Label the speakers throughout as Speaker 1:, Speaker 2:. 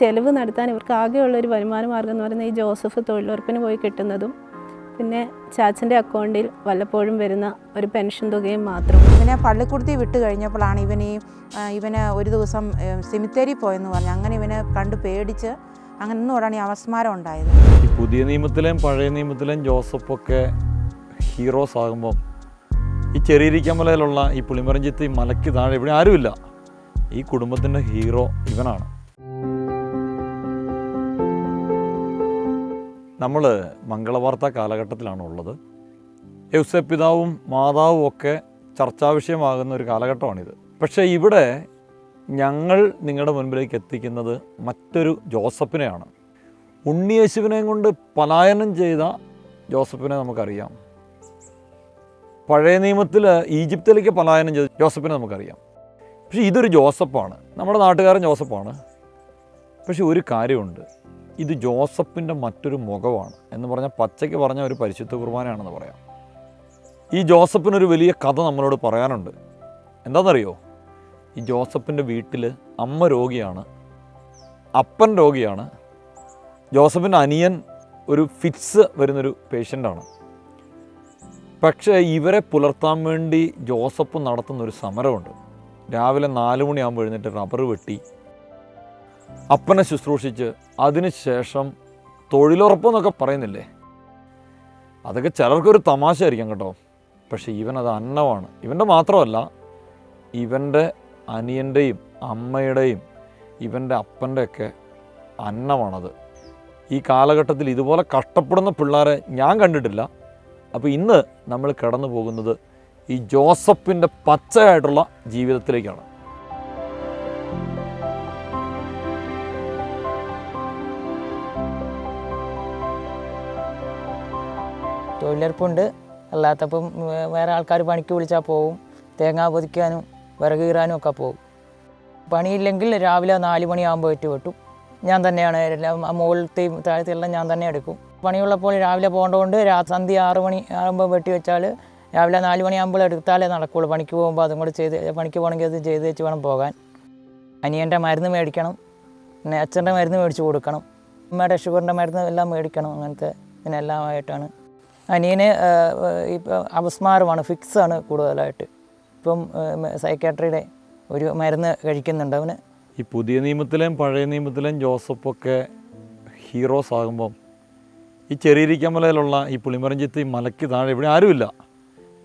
Speaker 1: ചെലവ് നടത്താൻ ഇവർക്ക് ആകെയുള്ള ഒരു വരുമാന മാർഗം എന്ന് പറയുന്നത് ഈ ജോസഫ് തൊഴിലുറപ്പിന് പോയി കിട്ടുന്നതും പിന്നെ ചാച്ചന്റെ അക്കൗണ്ടിൽ വല്ലപ്പോഴും വരുന്ന ഒരു പെൻഷൻ തുകയും മാത്രം.
Speaker 2: ഇവനെ പള്ളിക്കുടുത്തി വിട്ട് കഴിഞ്ഞപ്പോഴാണ് ഇവൻ ഈ ഇവന് ഒരു ദിവസം സിമിത്തേരി പോയെന്ന് പറഞ്ഞു. അങ്ങനെ ഇവനെ കണ്ട് പേടിച്ച് അങ്ങനെ ഇന്നോടാണ് ഈ അവസ്മാരം ഉണ്ടായത്.
Speaker 3: ഈ പുതിയ നിയമത്തിലെയും പഴയ നിയമത്തിലെയും ജോസഫൊക്കെ ഹീറോസ് ആകുമ്പം ഈ ചെറിയിരിക്കമലയിലുള്ള ഈ പുളിമരഞ്ചിത്ത് ഈ മലയ്ക്ക് താഴെ ഇവിടെ ആരുമില്ല. ഈ കുടുംബത്തിന്റെ ഹീറോ ഇവനാണ്. നമ്മൾ മംഗളവാർത്ത കാലഘട്ടത്തിലാണ് ഉള്ളത് യൗസ പിതാവും മാതാവും ഒക്കെ ചർച്ചാ വിഷയമാകുന്ന ഒരു കാലഘട്ടമാണിത്. പക്ഷേ ഇവിടെ ഞങ്ങൾ നിങ്ങളുടെ മുൻപിലേക്ക് എത്തിക്കുന്നത് മറ്റൊരു ജോസഫിനെയാണ്. ഉണ്ണിയേശുവിനെയും കൊണ്ട് പലായനം ചെയ്ത ജോസഫിനെ നമുക്കറിയാം. പഴയ നിയമത്തിൽ ഈജിപ്തിലേക്ക് പലായനം ചെയ്ത ജോസഫിനെ നമുക്കറിയാം. പക്ഷേ ഇതൊരു ജോസഫാണ്. നമ്മുടെ നാട്ടുകാരൻ ജോസഫാണ്. പക്ഷേ ഒരു കാര്യമുണ്ട്. ഇത് ജോസഫിന്റെ മറ്റൊരു മുഖമാണ് എന്ന് പറഞ്ഞാൽ പച്ചയ്ക്ക് പറഞ്ഞ ഒരു പരിശുദ്ധ കുർബാനയാണെന്ന് പറയാം. ഈ ജോസഫിനൊരു വലിയ കഥ നമ്മളോട് പറയാനുണ്ട്. എന്താണെന്നറിയോ? ഈ ജോസഫിന്റെ വീട്ടിൽ അമ്മ രോഗിയാണ് അപ്പൻ രോഗിയാണ് ജോസഫിന്റെ അനിയൻ ഒരു ഫിറ്റ്സ് വരുന്നൊരു പേഷ്യന്റാണ്. പക്ഷേ ഇവരെ പുലർത്താൻ വേണ്ടി ജോസഫ് നടത്തുന്ന ഒരു സമരമുണ്ട്. രാവിലെ നാല് മണിയാകുമ്പോൾ എഴുന്നേറ്റ് റബ്ബർ വെട്ടി അപ്പനെ ശുശ്രൂഷിച്ച് അതിനുശേഷം തൊഴിലുറപ്പെന്നൊക്കെ പറയുന്നില്ലേ? അതൊക്കെ ചിലർക്കൊരു ആയിരിക്കും കേട്ടോ. പക്ഷേ ഇവനത് അന്നമാണ് ഇവന്റെ മാത്രമല്ല ഇവന്റെ അനിയന്റെയും അമ്മയുടെയും ഇവന്റെ അപ്പന്റെയൊക്കെ അന്നമാണത് ഈ കാലഘട്ടത്തിൽ ഇതുപോലെ കഷ്ടപ്പെടുന്ന പിള്ളേരെ ഞാൻ കണ്ടിട്ടില്ല. അപ്പോൾ ഇന്ന് നമ്മൾ കടന്നു പോകുന്നത് ഈ ജോസഫിന്റെ പച്ചയായിട്ടുള്ള ജീവിതത്തിലേക്കാണ്.
Speaker 4: തൊഴിലുറപ്പുണ്ട്. അല്ലാത്തപ്പം വേറെ ആൾക്കാർ പണിക്ക് വിളിച്ചാൽ പോവും. തേങ്ങ പൊതിക്കാനും വിറക് കീറാനും ഒക്കെ പോകും പണിയില്ലെങ്കിൽ രാവിലെ നാല് മണിയാകുമ്പോൾ വെട്ടി വെട്ടും. ഞാൻ തന്നെയാണ് എല്ലാം മുകളിലത്തെയും താഴത്തെല്ലാം ഞാൻ തന്നെ എടുക്കും. പണിയുള്ളപ്പോൾ രാവിലെ പോകേണ്ടതുകൊണ്ട് രാ സന്ധ്യ ആറ് മണി ആകുമ്പോൾ വെട്ടി വെച്ചാൽ രാവിലെ നാല് മണിയാകുമ്പോൾ എടുത്താലേ നടക്കുള്ളൂ. പണിക്ക് പോകുമ്പോൾ അതും കൂടെ ചെയ്ത് പണിക്ക് പോകണമെങ്കിൽ അത് ചെയ്ത് വെച്ച് വേണം പോകാൻ. അനിയന്റെ മരുന്ന് മേടിക്കണം. പിന്നെ അച്ഛന്റെ മരുന്ന് മേടിച്ച് കൊടുക്കണം. അമ്മയുടെ ഷുഗറിന്റെ മരുന്ന് എല്ലാം മേടിക്കണം. അങ്ങനത്തെ ഇതിനെല്ലാമായിട്ടാണ് അനിയന് ഇപ്പം അപസ്മാരമാണ് ആണ് കൂടുതലായിട്ട്. ഇപ്പം സൈക്കാട്രിയുടെ ഒരു മരുന്ന് കഴിക്കുന്നുണ്ട് അവന്.
Speaker 3: ഈ പുതിയ നിയമത്തിലെയും പഴയ നിയമത്തിലെയും ജോസഫൊക്കെ ഹീറോസ് ആകുമ്പം ഈ ചെറിയിരിക്കമലയിലുള്ള ഈ പുളിമരഞ്ചിത്ത് ഈ മലയ്ക്ക് താഴെ ഇവിടെ ആരുമില്ല.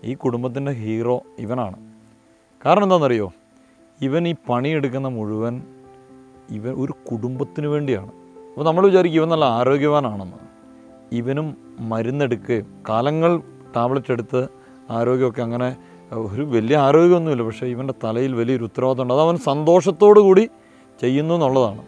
Speaker 3: ഈ കുടുംബത്തിന്റെ ഹീറോ ഇവനാണ്. കാരണം എന്താണെന്നറിയോ? ഇവൻ ഈ പണിയെടുക്കുന്ന മുഴുവൻ ഇവൻ ഒരു കുടുംബത്തിന് വേണ്ടിയാണ്. അപ്പോൾ നമ്മൾ വിചാരിക്കും ഇവൻ നല്ല ആരോഗ്യവാനാണെന്ന്. ഇവനും മരുന്നെടുക്കുകയും കാലങ്ങൾ ടാബ്ലറ്റ് എടുത്ത് ആരോഗ്യമൊക്കെ അങ്ങനെ ഒരു വലിയ ആരോഗ്യമൊന്നുമില്ല പക്ഷേ ഇവന്റെ തലയിൽ വലിയൊരു ഉത്തരവാദിത്തമുണ്ട്. അത് അവൻ സന്തോഷത്തോടു കൂടി ചെയ്യുന്നു എന്നുള്ളതാണ്.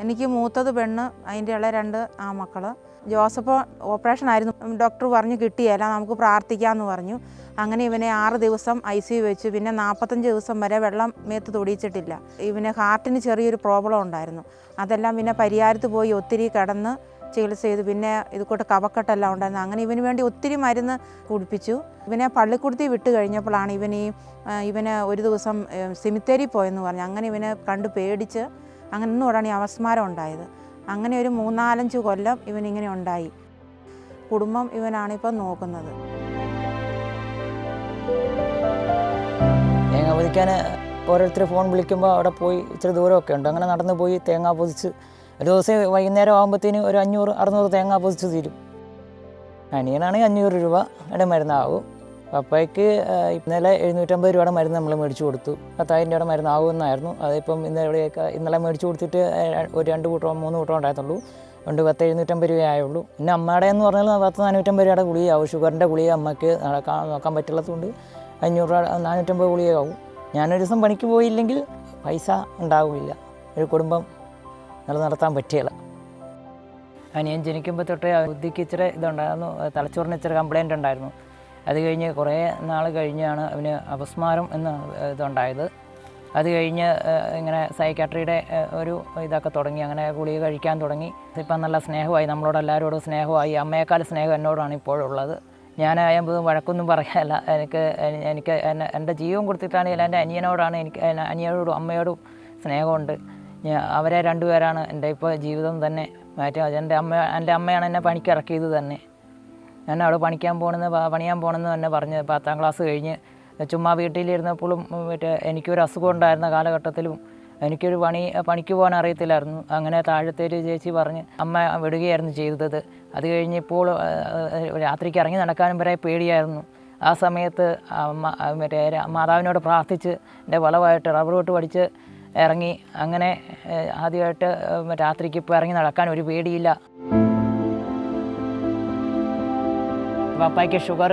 Speaker 2: എനിക്ക് മൂത്തത് പെണ്ണ് അതിന്റെ ഉള്ള രണ്ട് ആ മക്കൾ ജോസഫ് ഓപ്പറേഷൻ ആയിരുന്നു ഡോക്ടർ പറഞ്ഞു കിട്ടിയല്ല നമുക്ക് പ്രാർത്ഥിക്കാമെന്ന് പറഞ്ഞു. അങ്ങനെ ഇവനെ ആറ് ദിവസം ഐ സി വെച്ചു. പിന്നെ നാൽപ്പത്തഞ്ച് ദിവസം വരെ വെള്ളം മേത്ത് തൊടിയിച്ചിട്ടില്ല. ഇവന് ഹാർട്ടിന് ചെറിയൊരു പ്രോബ്ലം ഉണ്ടായിരുന്നു. അതെല്ലാം പിന്നെ പരിഹാരത്ത് പോയി ഒത്തിരി കിടന്ന് ചികിത്സ ചെയ്തു. പിന്നെ ഇത് കൂട്ട് കവക്കെട്ടെല്ലാം ഉണ്ടായിരുന്നു. അങ്ങനെ ഇവന് വേണ്ടി ഒത്തിരി മരുന്ന് കുടിപ്പിച്ചു. ഇവനെ പള്ളിക്കുടുത്തി വിട്ട് കഴിഞ്ഞപ്പോഴാണ് ഇവൻ ഈ ഇവന് ഒരു ദിവസം സിമിത്തേരി പോയെന്ന് പറഞ്ഞു. അങ്ങനെ ഇവനെ കണ്ട് പേടിച്ച് അങ്ങനെ ഇന്നോടാണ് ഈ അവസ്മാരം ഉണ്ടായത്. അങ്ങനെ ഒരു മൂന്നാലഞ്ച് കൊല്ലം ഇവനിങ്ങനെ ഉണ്ടായി. കുടുംബം ഇവനാണ് ഇപ്പം നോക്കുന്നത്.
Speaker 4: തേങ്ങ പൊതിക്കാൻ ഓരോരുത്തർ ഫോൺ വിളിക്കുമ്പോൾ അവിടെ പോയി ഇച്ചിരി ദൂരമൊക്കെ ഉണ്ട്. അങ്ങനെ നടന്നു പോയി തേങ്ങ പൊതിച്ച് ഒരു ദിവസം വൈകുന്നേരം ആകുമ്പോഴത്തേന് ഒരു അഞ്ഞൂറ് അറുന്നൂറ് തേങ്ങ പൊതിച്ച് തീരും. അനിയനാണെങ്കിൽ അഞ്ഞൂറ് രൂപ ഇവിടെ മരുന്നാകും. പപ്പയ്ക്ക് ഇന്നലെ എഴുന്നൂറ്റമ്പത് രൂപയുടെ മരുന്ന് നമ്മൾ മേടിച്ചു കൊടുത്തു. പത്തായിരം രൂപയുടെ മരുന്ന് ആകുമെന്നായിരുന്നു അതിപ്പം ഇന്നലെയൊക്കെ ഇന്നലെ മേടിച്ചു കൊടുത്തിട്ട് ഒരു രണ്ട് കൂട്ടോ മൂന്ന് കൂട്ടോ ഉണ്ടായിരുന്നുള്ളൂ രണ്ട് പത്ത് എഴുന്നൂറ്റമ്പത് രൂപ ആയുള്ളൂ. പിന്നെ അമ്മയുടെ എന്ന് പറഞ്ഞാൽ പത്ത് നാനൂറ്റമ്പത് രൂപയുടെ ഗുളികയാവും ഷുഗറിന്റെ ഗുളിക അമ്മയ്ക്ക് നടക്കാൻ നോക്കാൻ പറ്റുള്ളതുകൊണ്ട് അഞ്ഞൂറ് രൂപ നാനൂറ്റമ്പത് ഗുളികയാവും ഞാനൊരു ദിവസം പണിക്ക് പോയില്ലെങ്കിൽ പൈസ ഉണ്ടാവില്ല. ഒരു കുടുംബം നില നടത്താൻ പറ്റിയില്ല. അനിയൻ ജനിക്കുമ്പോൾ തൊട്ടേ ബുദ്ധിക്ക് ഇച്ചിരി ഇതുണ്ടായിരുന്നു. തലച്ചോറിന് ഇച്ചിരി കംപ്ലൈന്റ് ഉണ്ടായിരുന്നു. അത് കഴിഞ്ഞ് കുറേ നാൾ കഴിഞ്ഞാണ് അവന് അപസ്മാരം എന്ന ഇതുണ്ടായത്. അത് കഴിഞ്ഞ് ഇങ്ങനെ സൈക്കാട്രിയുടെ ഒരു ഇതൊക്കെ തുടങ്ങി. അങ്ങനെ ഗുളിക കഴിക്കാൻ തുടങ്ങി. ഇപ്പം നല്ല സ്നേഹമായി. നമ്മളോട് എല്ലാവരോടും സ്നേഹമായി. അമ്മയേക്കാൾ സ്നേഹം എന്നോടാണ് ഇപ്പോഴുള്ളത്. ഞാനായപ്പോൾ വഴക്കൊന്നും പറയാനല്ല എനിക്ക് എനിക്ക് എന്റെ ജീവൻ കൊടുത്തിട്ടാണെങ്കിൽ എന്റെ അനിയനോടാണ് എനിക്ക് അനിയനോടും അമ്മയോടും സ്നേഹമുണ്ട്. ഞാൻ അവരെ രണ്ടുപേരാണ് എന്റെ ഇപ്പോൾ ജീവിതം തന്നെ മാറ്റി എന്റെ അമ്മ എന്റെ അമ്മയാണ് എന്നെ പണിക്ക് ഇറക്കിയത് തന്നെ. ഞാൻ അവിടെ പണിക്കാൻ പോകണമെന്ന് പണിയാൻ പോകണമെന്ന് തന്നെ പറഞ്ഞ് പത്താം ക്ലാസ് കഴിഞ്ഞ് ചുമ്മാ വീട്ടിലിരുന്നപ്പോഴും മറ്റേ എനിക്കൊരു അസുഖം ഉണ്ടായിരുന്ന കാലഘട്ടത്തിലും എനിക്കൊരു പണി പണിക്ക് പോകാൻ അറിയത്തില്ലായിരുന്നു. അങ്ങനെ താഴത്തേരി ചേച്ചി പറഞ്ഞ് അമ്മ വിടുകയായിരുന്നു ചെയ്തത്. അത് കഴിഞ്ഞ് ഇപ്പോൾ രാത്രിക്ക് ഇറങ്ങി നടക്കാനും വരെ പേടിയായിരുന്നു. ആ സമയത്ത് മറ്റേ മാതാവിനോട് പ്രാർത്ഥിച്ച് എന്റെ വളവായിട്ട് റബ്ബർ തൊട്ട് പഠിച്ച് ഇറങ്ങി അങ്ങനെ ആദ്യമായിട്ട് രാത്രിക്ക് ഇപ്പോൾ ഇറങ്ങി നടക്കാൻ ഒരു പേടിയില്ല. പപ്പായ്ക്ക് ഷുഗർ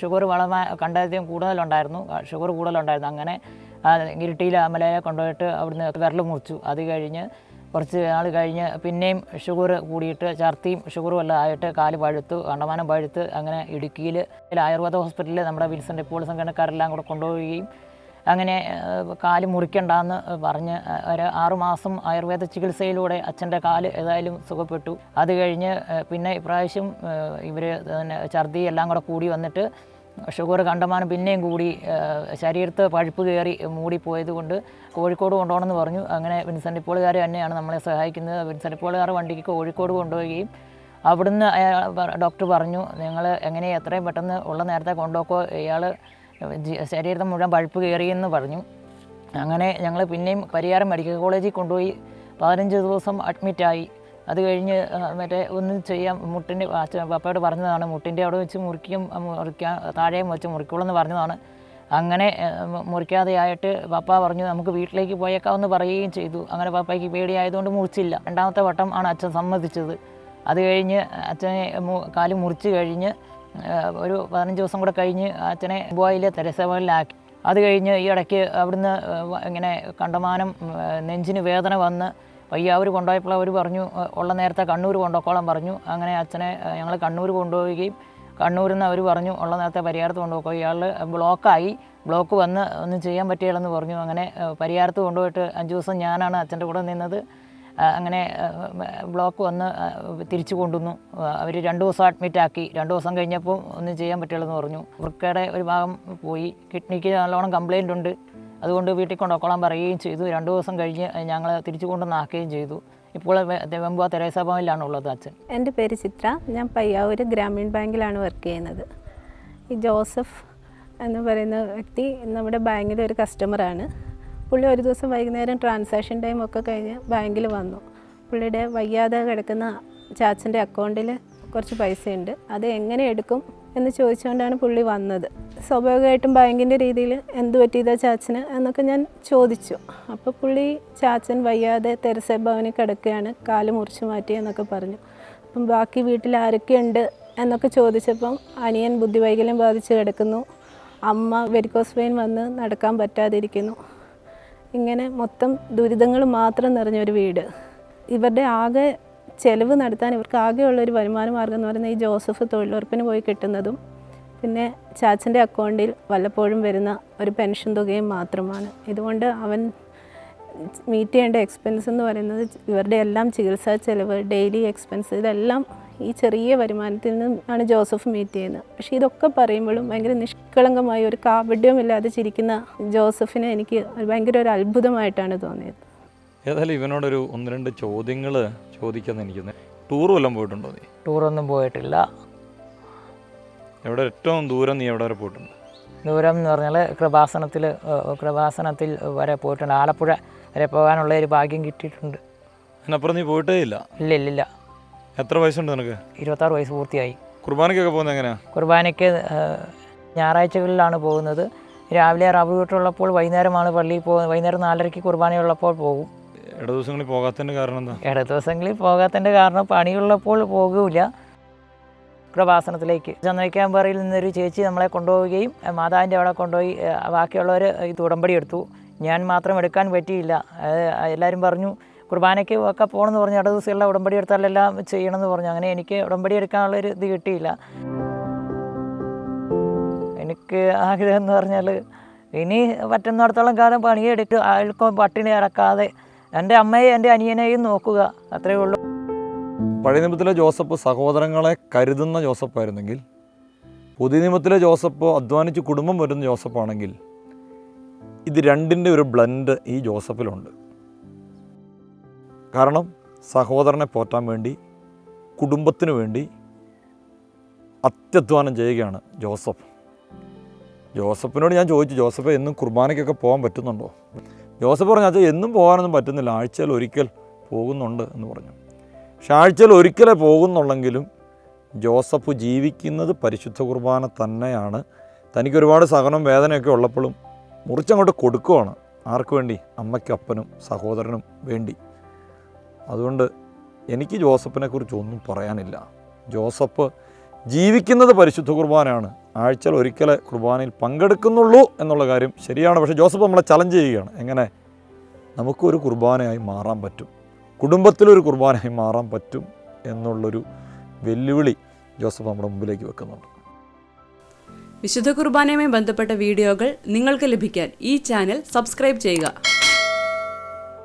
Speaker 4: ഷുഗർ വളരെ കണ്ടധികം കൂടുതലുണ്ടായിരുന്നു. ഷുഗർ കൂടുതലുണ്ടായിരുന്നു. അങ്ങനെ ഇരുട്ടിയിലെ അമലയെ കൊണ്ടുപോയിട്ട് അവിടുന്ന് വിരൽ മുറിച്ചു. അത് കഴിഞ്ഞ് കുറച്ച് നാൾ കഴിഞ്ഞ് പിന്നെയും ഷുഗർ കൂടിയിട്ട് ഛർദിയും ഷുഗറും എല്ലാം ആയിട്ട് കാൽ പഴുത്തു കണ്ടമാനം പഴുത്ത്. അങ്ങനെ ഇടുക്കിയിൽ ആയുർവേദ ഹോസ്പിറ്റലിൽ നമ്മുടെ വിൻസെന്റ് പോൾ സംഘടനക്കാരെല്ലാം കൂടെ കൊണ്ടുപോവുകയും അങ്ങനെ കാൽ മുറിക്കണ്ടെന്ന് പറഞ്ഞ് ഒരു ആറുമാസം ആയുർവേദ ചികിത്സയിലൂടെ അച്ഛന്റെ കാൽ ഏതായാലും സുഖപ്പെട്ടു. അത് കഴിഞ്ഞ് പിന്നെ ഇപ്രാവശ്യം ഇവർ തന്നെ ഛർദി എല്ലാം കൂടെ കൂടി വന്നിട്ട് ഷുഗർ കണ്ടമാനം പിന്നെയും കൂടി ശരീരത്ത് പഴുപ്പ് കയറി മൂടിപ്പോയത് കൊണ്ട് കോഴിക്കോട് കൊണ്ടുപോകണമെന്ന് പറഞ്ഞു. അങ്ങനെ വിൻസെന്റ് പോളുകാർ തന്നെയാണ് നമ്മളെ സഹായിക്കുന്നത്. വിൻസെന്റ് പോളുകാർ വണ്ടിക്ക് കോഴിക്കോട് കൊണ്ടുപോവുകയും അവിടുന്ന് ഡോക്ടർ പറഞ്ഞു നിങ്ങൾ എങ്ങനെ എത്രയും പെട്ടെന്ന് ഉള്ള നേരത്തെ കൊണ്ടുപോക്കോ. ഇയാൾ ശരീരത്തെ മുഴുവൻ പഴുപ്പ് കയറിയെന്ന് പറഞ്ഞു. അങ്ങനെ ഞങ്ങൾ പിന്നെയും പരിയാരം മെഡിക്കൽ കോളേജിൽ കൊണ്ടുപോയി. പതിനഞ്ച് ദിവസം അഡ്മിറ്റായി അത് കഴിഞ്ഞ് മറ്റേ ഒന്ന് ചെയ്യാൻ മുട്ടിന്റെ പപ്പയോട് പറഞ്ഞതാണ്. മുട്ടിന്റെ അവിടെ വെച്ച് മുറിക്കും മുറിക്കാൻ താഴെയും വെച്ച് മുറിക്കുള്ളൂ പറഞ്ഞതാണ്. അങ്ങനെ മുറിക്കാതെയായിട്ട് പപ്പ പറഞ്ഞു നമുക്ക് വീട്ടിലേക്ക് പോയേക്കാമെന്ന് പറയുകയും ചെയ്തു. അങ്ങനെ പപ്പയ്ക്ക് പേടിയായതുകൊണ്ട് മുറിച്ചില്ല. രണ്ടാമത്തെ വട്ടം ആണ് അച്ഛൻ സമ്മതിച്ചത്. അത് കഴിഞ്ഞ് അച്ഛനെ കാൽ മുറിച്ച് കഴിഞ്ഞ് ഒരു പതിനഞ്ച് ദിവസം കൂടെ കഴിഞ്ഞ് അച്ഛനെ ബോയിലെ തെരസഭകളിലാക്കി അത് കഴിഞ്ഞ് ഈ ഇടയ്ക്ക് അവിടുന്ന് ഇങ്ങനെ കണ്ടമാനം നെഞ്ചിന് വേദന വന്ന് പയ്യാവൂർ കൊണ്ടുപോയപ്പോൾ അവർ പറഞ്ഞു ഉള്ള നേരത്തെ കണ്ണൂർ കൊണ്ടുപോക്കോളം പറഞ്ഞു. അങ്ങനെ അച്ഛനെ ഞങ്ങൾ കണ്ണൂർ കൊണ്ടുപോവുകയും കണ്ണൂരിൽ നിന്ന് അവർ പറഞ്ഞു ഉള്ള നേരത്തെ പരിഹാരത്ത് കൊണ്ടുപോയി ഇയാൾ ബ്ലോക്കായി. ബ്ലോക്ക് വന്ന് ഒന്നും ചെയ്യാൻ പറ്റിയില്ലെന്ന് പറഞ്ഞു. അങ്ങനെ പരിഹാരത്ത് കൊണ്ടുപോയിട്ട് അഞ്ച് ദിവസം ഞാനാണ് അച്ഛന്റെ കൂടെ നിന്നത്. അങ്ങനെ ബ്ലോക്ക് വന്ന് തിരിച്ചു കൊണ്ടുവന്നു. അവർ രണ്ട് ദിവസം അഡ്മിറ്റ് ആക്കി. രണ്ട് ദിവസം കഴിഞ്ഞപ്പോൾ ഒന്നും ചെയ്യാൻ പറ്റില്ലെന്ന് പറഞ്ഞു. വൃക്കയുടെ ഒരു ഭാഗം പോയി. കിഡ്നിക്ക് നല്ലോണം കംപ്ലൈന്റ് ഉണ്ട്. അതുകൊണ്ട് വീട്ടിൽ കൊണ്ടുപോക്കോളാൻ പറയുകയും ചെയ്തു. രണ്ട് ദിവസം കഴിഞ്ഞ് ഞങ്ങൾ തിരിച്ചു കൊണ്ടുവന്നാക്കുകയും ചെയ്തു. ഇപ്പോൾ വെമ്പ തെരേസ ഭവനിലാണ് ഉള്ളത് അച്ഛൻ.
Speaker 1: എന്റെ പേര് ചിത്ര. ഞാൻ പയ്യാവൂർ ഗ്രാമീൺ ബാങ്കിലാണ് വർക്ക് ചെയ്യുന്നത്. ഈ ജോസഫ് എന്ന് പറയുന്ന വ്യക്തി നമ്മുടെ ബാങ്കിലെ ഒരു കസ്റ്റമറാണ് പുള്ളി ഒരു ദിവസം വൈകുന്നേരം ട്രാൻസാക്ഷൻ ടൈം ഒക്കെ കഴിഞ്ഞ് ബാങ്കിൽ വന്നു. പുള്ളിയുടെ വയ്യാതെ കിടക്കുന്ന ചാച്ചന്റെ അക്കൗണ്ടിൽ കുറച്ച് പൈസയുണ്ട്. അത് എങ്ങനെ എടുക്കും എന്ന് ചോദിച്ചുകൊണ്ടാണ് പുള്ളി വന്നത്. സ്വാഭാവികമായിട്ടും ബാങ്കിന്റെ രീതിയിൽ എന്ത് പറ്റിയതാ ചാച്ചന് എന്നൊക്കെ ഞാൻ ചോദിച്ചു. അപ്പോൾ പുള്ളി ചാച്ചൻ വയ്യാതെ തെരസേ ഭവനിൽ കിടക്കുകയാണ് കാൽ മുറിച്ച് മാറ്റി എന്നൊക്കെ പറഞ്ഞു. അപ്പം ബാക്കി വീട്ടിൽ ആരൊക്കെയുണ്ട് എന്നൊക്കെ ചോദിച്ചപ്പം അനിയൻ ബുദ്ധിവൈകല്യം ബാധിച്ച് കിടക്കുന്നു. അമ്മ വെരിക്കോസ് വെയിൻ വന്ന് നടക്കാൻ പറ്റാതിരിക്കുന്നു. ഇങ്ങനെ മൊത്തം ദുരിതങ്ങൾ മാത്രം നിറഞ്ഞൊരു വീട്. ഇവരുടെ ആകെ ചെലവ് നടത്താൻ ഇവർക്ക് ആകെയുള്ളൊരു വരുമാന മാർഗം എന്ന് പറയുന്നത് ഈ ജോസഫ് തൊഴിലുറപ്പിന് പോയി കിട്ടുന്നതും പിന്നെ ചാച്ചന്റെ അക്കൗണ്ടിൽ വല്ലപ്പോഴും വരുന്ന ഒരു പെൻഷൻ തുകയും മാത്രമാണ്. ഇതുകൊണ്ട് അവൻ മീറ്റ് ചെയ്യേണ്ട എക്സ്പെൻസ് എന്ന് പറയുന്നത് ഇവരുടെ എല്ലാം ചികിത്സാ ചെലവ് ഡെയിലി എക്സ്പെൻസ് ഇതെല്ലാം ഈ ചെറിയ വരുമാനത്തിൽ നിന്നാണ് ജോസഫ് മീറ്റ് ചെയ്യുന്നത്. പക്ഷേ ഇതൊക്കെ പറയുമ്പോഴും ഭയങ്കര നിഷ്കളങ്കമായ ഒരു കാപഡ്യമില്ലാതെ ചിരിക്കുന്ന ജോസഫിനെ എനിക്ക് ഒരു ഭയങ്കര ഒരു അത്ഭുതമായിട്ടാണ് തോന്നിയത്.
Speaker 3: ഏതായാലും ഇവനോടൊരു ഒന്ന് രണ്ട് ചോദ്യങ്ങൾ ചോദിക്കാൻ എനിക്ക് ടൂർ വല്ലതും പോയിട്ടുണ്ടോ നീ?
Speaker 4: ടൂറൊന്നും പോയിട്ടില്ല.
Speaker 3: എവിടെ ഏറ്റവും ദൂരം നീ എവിടെ വരെ പോയിട്ടുണ്ട്?
Speaker 4: ദൂരം എന്ന് പറഞ്ഞാൽ കൃപാസനത്തിൽ കൃപാസനത്തിൽ വരെ പോയിട്ടുണ്ട്. ആലപ്പുഴ വരെ പോകാനുള്ള ഒരു ഭാഗ്യം കിട്ടിയിട്ടുണ്ട്.
Speaker 3: അതിനപ്പുറം നീ പോയിട്ടേ ഇല്ല.
Speaker 4: ഇല്ല ഇല്ല ഇല്ല.
Speaker 3: എത്ര വയസ്സുണ്ട് നിനക്ക്?
Speaker 4: ഇരുപത്താറ് വയസ്സ് പൂർത്തിയായി.
Speaker 3: കുർബാനയ്ക്കൊക്കെ പോകുന്നത് എങ്ങനെയാ?
Speaker 4: കുർബാനയ്ക്ക് ഞായറാഴ്ചകളിലാണ് പോകുന്നത്. രാവിലെ റബ്ബർ വീട്ടുള്ളപ്പോൾ വൈകുന്നേരമാണ് പള്ളിയിൽ പോകുന്നത് വൈകുന്നേരം നാലരയ്ക്ക് കുർബാനയുള്ളപ്പോൾ പോകും.
Speaker 3: ഇട ദിവസങ്ങളിൽ പോകാത്തതിന്റെ കാരണം എന്താ?
Speaker 4: ഇട ദിവസങ്ങളിൽ പോകാത്തതിന്റെ കാരണം പണിയുള്ളപ്പോൾ പോകില്ല കൃപാസനത്തിലേക്ക്. ചന്ദ്രക്കാമ്പറയിൽ നിന്നൊരു ചേച്ചി നമ്മളെ കൊണ്ടുപോവുകയും മാതാവിന്റെ അവിടെ കൊണ്ടുപോയി ബാക്കിയുള്ളവർ ഇത് ഉടമ്പടി എടുത്തു. ഞാൻ മാത്രം എടുക്കാൻ പറ്റിയില്ല. എല്ലാവരും പറഞ്ഞു കുർബാനയ്ക്ക് ഒക്കെ പോകണമെന്ന് പറഞ്ഞു അടുത്ത ദിവസമുള്ള ഉടമ്പടി എടുത്താലെല്ലാം ചെയ്യണമെന്ന് പറഞ്ഞു. അങ്ങനെ എനിക്ക് ഉടമ്പടി എടുക്കാനുള്ളൊരു ഇത് കിട്ടിയില്ല. എനിക്ക് ആഗ്രഹം എന്ന് പറഞ്ഞാൽ ഇനി പറ്റുന്നിടത്തോളം കാലം പണിയെടുത്ത് ആൾക്കും പട്ടിണി ഇറക്കാതെ എന്റെ അമ്മയെയും എന്റെ അനിയനെയും നോക്കുക അത്രയേ ഉള്ളൂ.
Speaker 3: പഴയ നിയമത്തിലെ ജോസഫ് സഹോദരങ്ങളെ കരുതുന്ന ജോസഫായിരുന്നെങ്കിൽ പുതിയ നിയമത്തിലെ ജോസഫ് അധ്വാനിച്ച് കുടുംബം വരുന്ന ജോസഫാണെങ്കിൽ ഇത് രണ്ടിന്റെ ഒരു ബ്ലൻഡ് ഈ ജോസഫിലുണ്ട്. കാരണം സഹോദരനെ പോറ്റാൻ വേണ്ടി കുടുംബത്തിന് വേണ്ടി അത്യധ്വാനം ചെയ്യുകയാണ് ജോസഫ്. ജോസഫിനോട് ഞാൻ ചോദിച്ചു ജോസഫ് എന്നും കുർബാനയ്ക്കൊക്കെ പോകാൻ പറ്റുന്നുണ്ടോ? ജോസഫ് പറഞ്ഞു അച്ഛാ എന്നും പോകാനൊന്നും പറ്റുന്നില്ല. ആഴ്ചയിൽ ഒരിക്കൽ പോകുന്നുണ്ട് എന്ന് പറഞ്ഞു. പക്ഷെ ആഴ്ചയിൽ ഒരിക്കലേ പോകുന്നുള്ളെങ്കിലും ജോസഫ് ജീവിക്കുന്നത് പരിശുദ്ധ കുർബാന തന്നെയാണ്. തനിക്ക് ഒരുപാട് സഹനം വേദനയൊക്കെ ഉള്ളപ്പോഴും മുറിച്ചങ്ങോട്ട് കൊടുക്കുവാണ്. ആർക്ക് വേണ്ടി? അമ്മയ്ക്കും അപ്പനും സഹോദരനും വേണ്ടി. അതുകൊണ്ട് എനിക്ക് ജോസഫിനെ കുറിച്ച് ഒന്നും പറയാനില്ല. ജോസഫ് ജീവിക്കുന്നത് പരിശുദ്ധ കുർബാനയാണ്. ആഴ്ചയിൽ ഒരിക്കലെ കുർബാനയിൽ പങ്കെടുക്കുന്നുള്ളൂ എന്നുള്ള കാര്യം ശരിയാണ്. പക്ഷേ ജോസഫ് നമ്മളെ ചലഞ്ച് ചെയ്യുകയാണ്. എങ്ങനെ? നമുക്കൊരു കുർബാനയായി മാറാൻ പറ്റും. കുടുംബത്തിലൊരു കുർബാനയായി മാറാൻ പറ്റും എന്നുള്ളൊരു വെല്ലുവിളി ജോസഫ് നമ്മുടെ മുമ്പിലേക്ക് വെക്കുന്നുണ്ട്.
Speaker 5: വിശുദ്ധ കുർബാനയുമായി ബന്ധപ്പെട്ട വീഡിയോകൾ നിങ്ങൾക്ക് ലഭിക്കാൻ ഈ ചാനൽ സബ്സ്ക്രൈബ് ചെയ്യുക.